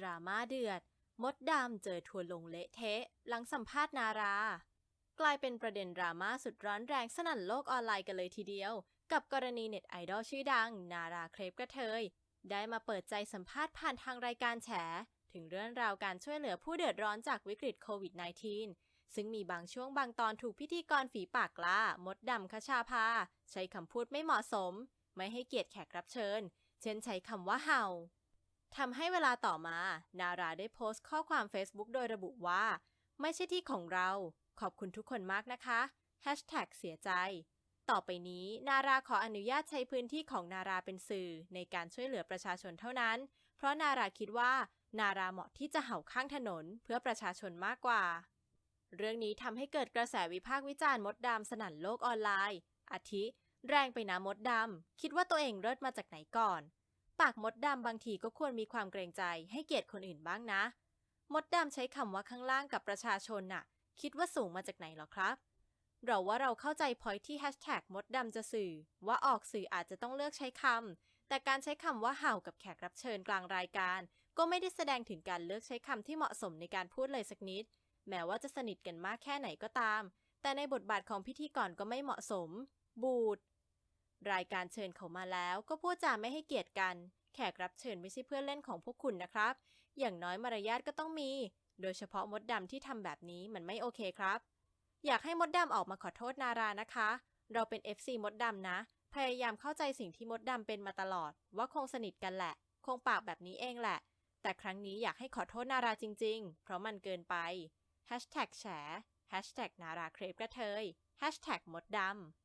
ดราม่าเดือด มดดำเจอทัวร์ลงเละเทะ หลังสัมภาษณ์นารา กลายเป็นประเด็นดราม่าสุดร้อนแรงสนั่นโลกออนไลน์กันเลยทีเดียว กับกรณีเน็ตไอดอลชื่อดัง นาราเครปกระเทย ได้มาเปิดใจสัมภาษณ์ผ่านทางรายการแฉ ถึงเรื่องราวการช่วยเหลือผู้เดือดร้อนจากวิกฤตโควิด -19 ซึ่งมีบางช่วงบางตอนถูกพิธีกรฝีปากกล้ามดดำคชาภาใช้คำพูดไม่เหมาะสม ไม่ให้เกียรติแขกรับเชิญ เช่นใช้คำว่าเห่า ทำให้เวลาต่อมา นาราได้โพสต์ข้อความ Facebook โดยระบุว่า ไม่ใช่ที่ของเรา ขอบคุณทุกคนมากนะคะ Hashtag เสียใจ ต่อไปนี้นาราขออนุญาตใช้พื้นที่ของนาราเป็นสื่อในการช่วยเหลือประชาชนเท่านั้น เพราะนาราคิดว่า นาราเหมาะที่จะเห่าข้างถนนเพื่อประชาชนมากกว่า เรื่องนี้ทำให้เกิดกระแสวิพากษ์วิจารณ์มดดำสนั่นโลกออนไลน์อาทิ แรงไปนะมดดำคิดว่าตัวเองเลิศมาจากไหนก่อน ปากมดดำบางทีก็ควรมีความเกรงใจให้เกียรติคนอื่นบ้างนะ มดดำใช้คำว่าข้างล่างกับประชาชนน่ะ คิดว่าสูงมาจากไหนหรอครับ เราว่าเราเข้าใจพอยที่แฮชแท็กมดดำจะสื่อ ว่าออกสื่ออาจจะต้องเลือกใช้คำแต่การใช้คำว่าเห่ากับแขกรับเชิญกลางรายการ ก็ไม่ได้แสดงถึงการเลือกใช้คำที่เหมาะสมในการพูดเลยสักนิด แม้ว่าจะสนิทกันมากแค่ไหนก็ตาม แต่ในบทบาทของพิธีกรก็ไม่เหมาะสม บูด รายการเชิญเขามาแล้วก็พูดจาไม่ให้เกียรติกัน แขกรับเชิญไม่ใช่เพื่อนเล่นของพวกคุณนะครับ อย่างน้อยมารยาทก็ต้องมี โดยเฉพาะมดดำที่ทำแบบนี้มันไม่โอเคครับ อยากให้มดดำออกมาขอโทษนารานะคะ เราเป็น FC มดดำนะ พยายามเข้าใจสิ่งที่มดดำเป็นมาตลอด ว่าคงสนิทกันแหละ คงปากแบบนี้เองแหละ แต่ครั้งนี้อยากให้ขอโทษนาราจริง ๆ เพราะมันเกินไป แฉ นาราเครปกระเทย มดดำ